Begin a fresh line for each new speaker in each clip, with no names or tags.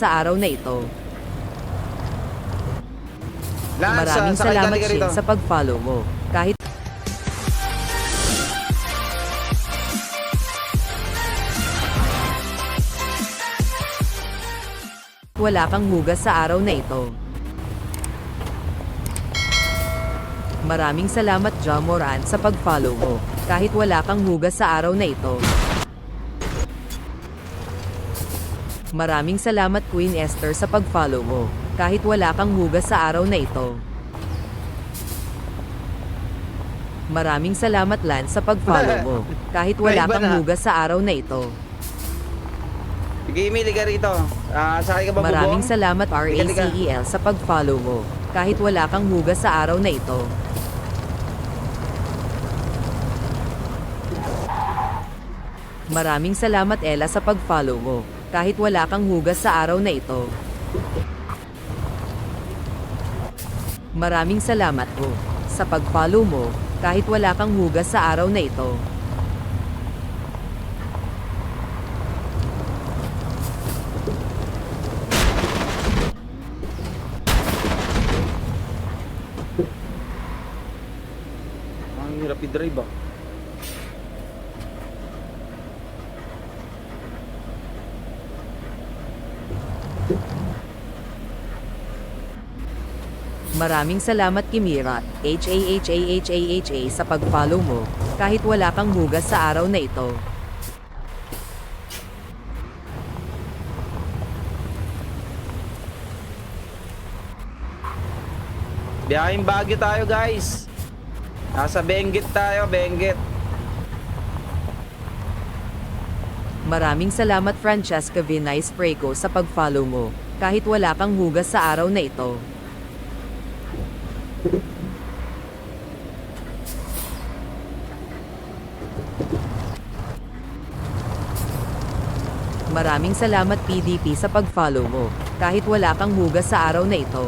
sa araw na ito.
Lance,
Maraming
sa-
salamat Shin
rito.
sa pag-follow mo. Kahit wala kang hugas sa araw na ito. Maraming salamat Jamoran sa pag-follow mo. Kahit wala kang hugas sa araw na ito. Maraming salamat Queen Esther sa pag-follow mo. Kahit wala kang hugas sa araw na ito. Maraming salamat Lance sa pag-follow mo. Kahit wala kang hugas sa araw na ito.
Sige, Emil, halika rito. Ah, sakay ka ba
Maraming
bubong?
salamat. RACEL sa pag-follow mo. Kahit wala kang hugas sa araw na ito. Maraming salamat Ella sa pag-follow mo. Kahit wala kang hugas sa araw na ito. Maraming salamat po sa pag-follow mo kahit wala kang hugas sa araw na ito.
Ang hirap i-drive ah.
Maraming salamat Kimira, HAHAHAHA sa pag-follow mo, kahit wala kang hugas sa araw na ito.
Biyahing Baguio tayo, guys. Nasa Benguet tayo, Benguet.
Maraming salamat Francesca Vinay Sprayco sa pag-follow mo, kahit wala kang hugas sa araw na ito. Maraming salamat PDP sa pag-follow mo, kahit wala kang hugas sa araw na ito.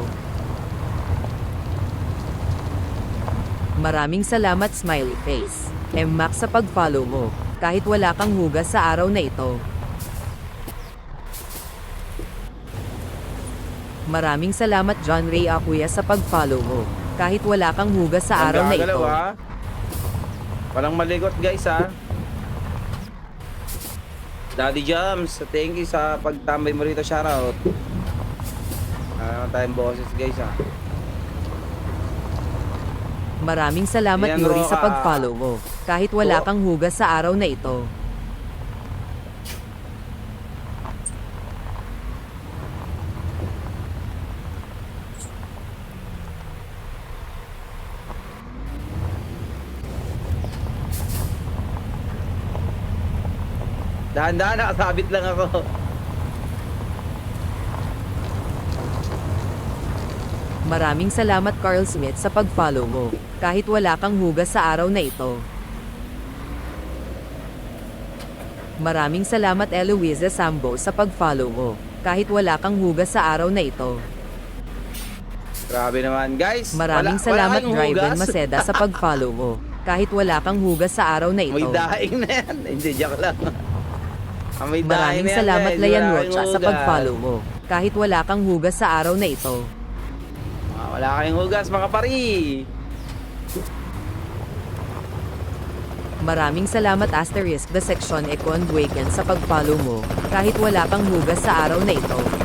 Maraming salamat Smiley Face, M-Max sa pag-follow mo, kahit wala kang hugas sa araw na ito. Maraming salamat John Ray Akuya sa pag-follow mo, kahit wala kang hugas sa araw na ito.
Walang maligot, guys, ha. Daddy Jams, thank you sa pagtambay mo rito, shoutout. Ano tayong boses, guys, ha.
Maraming salamat
Yan,
Yuri sa pag-follow mo, kahit wala
Oh.
kang hugas sa araw na ito.
Dahan-dahan, nakasabit lang ako.
Maraming salamat Carl Smith sa pag-follow mo, kahit wala kang hugas sa araw na ito. Maraming salamat Eloise Sambo sa pag-follow mo, kahit wala kang hugas sa araw na ito.
Grabe naman, guys.
Maraming
Wala-
salamat
wala
Driven. Maceda sa pag-follow mo, kahit wala kang hugas sa araw na
May
ito.
daing na yan. Hindi, joke lang.
Maraming salamat. Layan Rocha sa pag-follow mo, kahit wala kang hugas sa araw na ito.
Ah, wala kayong hugas, mga pari.
Maraming salamat Asterisk the Section Econ Waken sa pag-follow mo, kahit wala kang hugas sa araw na ito.